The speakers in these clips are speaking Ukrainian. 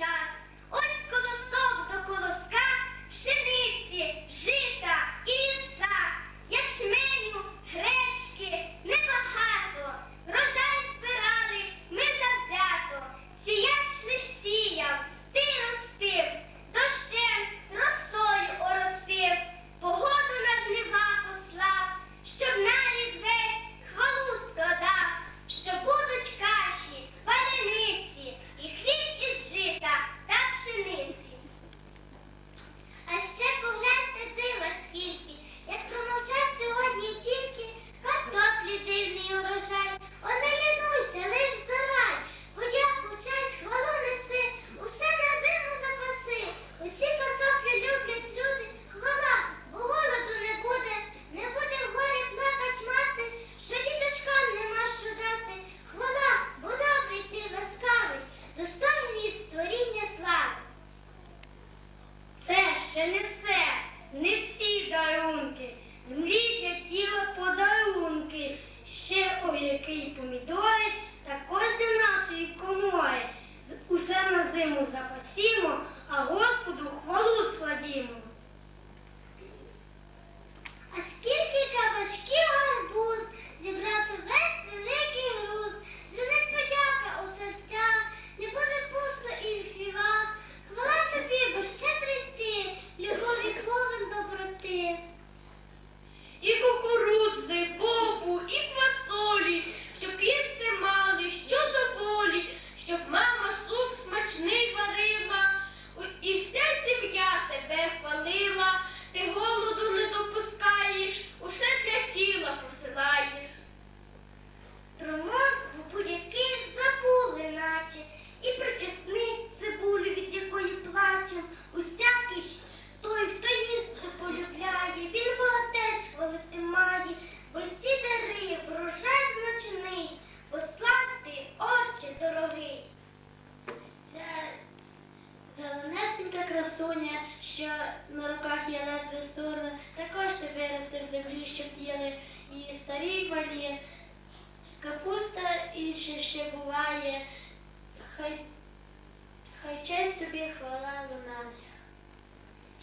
escuchar. твою сторону, також ти виростив землі, щоб їли і старі і малі. Капуста інше ще буває, хай хай честь тобі хвала лунає.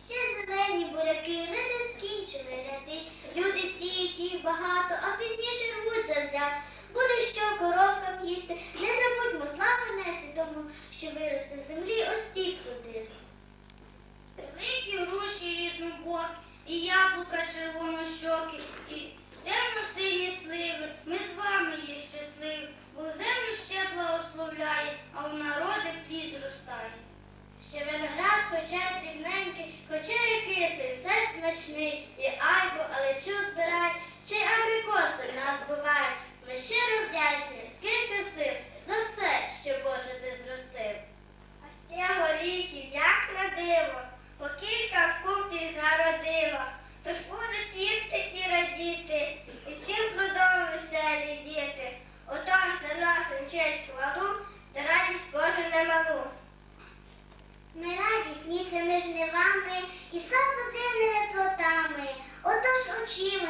Ще зелені буряки, не скінчили ряди. Люди всі їх багато, а пізніше рвуть завзят. Буде що коровка їсти, не забудьмо славу нести тому, що виросте з землі остік. пупок, і яблука червонощокі, і темно-сині сливи. Ми з вами є щасливі, бо землю ще благословляє, а у народи плід зростає. Ще виноград хоче дрібненький, хоча і кислий, все смачний, і айбу, але чи збирай, ще й абрикоси нас буває. Ми щиро вдячні, скільки сил. чим